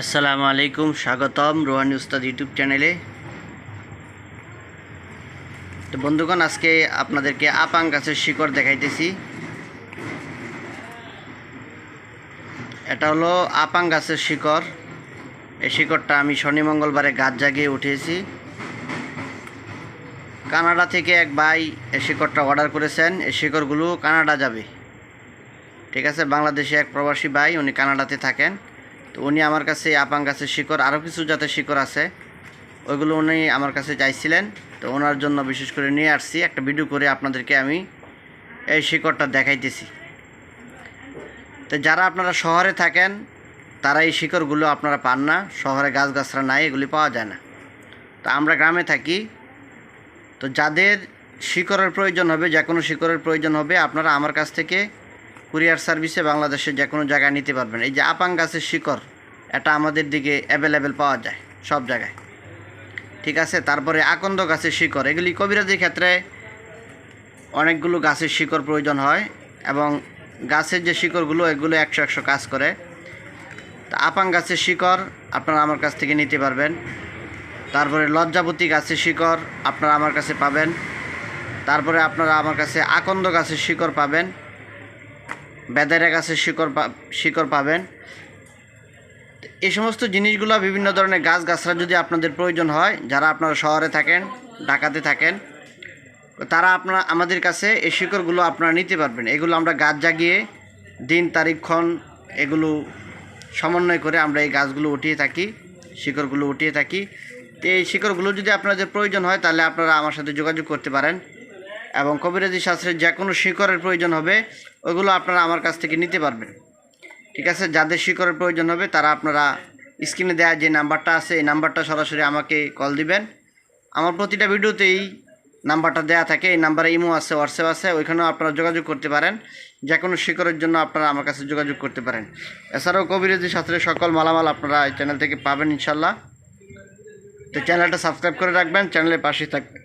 আসসালামু আলাইকুম স্বাগতম রোহানি উস্তাদ ইউটিউব চ্যানেলে। তো বন্ধুগণ, আজকে আপনাদেরকে আপাং গাছের শিকড় দেখাইতেছি। এটা হলো আপাং গাছের শিকড়। এই শিকড়টা আমি শনি মঙ্গলবারে গাছ জাগিয়ে উঠিয়েছি। কানাডা থেকে এক ভাই এই শিকড়টা অর্ডার করেছেন। এই শিকড়গুলো কানাডা যাবে। ঠিক আছে, বাংলাদেশে এক প্রবাসী ভাই, উনি কানাডাতে থাকেন। তো উনি আমার কাছে আপাং গাছের শিকড় আরও কিছু জাতের শিকড় আছে। ওইগুলো উনি আমার কাছে চাইছিলেন। তো ওনার জন্য বিশেষ করে নিয়ে আসছি। একটা ভিডিও করে আপনাদেরকে আমি এই শিকড়টা দেখাইতেছি। তো যারা আপনারা শহরে থাকেন, তারা এই শিকড়গুলো আপনারা পান না। শহরে গাছগাছরা নাই, এগুলি পাওয়া যায় না। তো আমরা গ্রামে থাকি। তো যাদের শিকড়ের প্রয়োজন হবে, যে কোনো শিকড়ের প্রয়োজন হবে, আপনারা আমার কাছ থেকে কুরিয়ার সার্ভিসে বাংলাদেশের যে কোনো জায়গায় নিতে পারবেন। এই যে আপাং গাছের শিকড় এটা আমাদের দিকে অ্যাভেলেবেল পাওয়া যায়, সব জায়গায়। ঠিক আছে? তারপরে আকন্দ গাছের শিকড়, এগুলি কবিরাজির ক্ষেত্রে অনেকগুলো গাছের শিকড় প্রয়োজন হয় এবং গাছের যে শিকড়গুলো, এগুলো একশো একশো কাজ করে। তা আপাং গাছের শিকড় আপনারা আমার কাছ থেকে নিতে পারবেন। তারপরে লজ্জাপতি গাছের শিকড় আপনারা আমার কাছে পাবেন। তারপরে আপনারা আমার কাছে আকন্দ গাছের শিকড় পাবেন। বেদারা গাছের শিকড় পা- শিকড় পাবেন। এই সমস্ত জিনিসগুলো বিভিন্ন ধরনের গাছ গাছরা যদি আপনাদের প্রয়োজন হয়, যারা আপনারা শহরে থাকেন, ঢাকাতে থাকেন, তারা আপনারা, আমাদের কাছে এই শিকড়গুলো আপনারা নিতে পারবেন। এগুলো আমরা গাছ জাগিয়ে দিন তারিখক্ষণ এগুলো সমন্বয় করে আমরা এই গাছগুলো উঠিয়ে থাকি, শিকড়গুলো উঠিয়ে থাকি। তো এই শিকড়গুলো যদি আপনাদের প্রয়োজন হয়, তাহলে আপনারা আমার সাথে যোগাযোগ করতে পারেন এবং কবিরাজি শাস্ত্রের যে কোনো শিকড়ের প্রয়োজন হবে ওইগুলো আপনারা আমার কাছ থেকে নিতে পারবেন। ঠিক আছে, যাদের শিকড়ের প্রয়োজন হবে তারা আপনারা স্ক্রিনে দেওয়া যে নাম্বারটা আছে, এই নাম্বারটা সরাসরি আমাকে কল দিবেন। আমার প্রতিটা ভিডিওতেই নাম্বারটা দেওয়া থাকে, এই নাম্বারে ইমো আছে, হোয়াটসঅ্যাপ আছে, ওইখানেও আপনারা যোগাযোগ করতে পারেন। যে কোনো শিকড়ের জন্য আপনারা আমার কাছে যোগাযোগ করতে পারেন। এছাড়াও কবিরাজি শাস্ত্রের সকল মালামাল আপনারা এই চ্যানেল থেকে পাবেন ইনশাল্লাহ তো চ্যানেলটা সাবস্ক্রাইব করে রাখবেন চ্যানেলের পাশে থাকবেন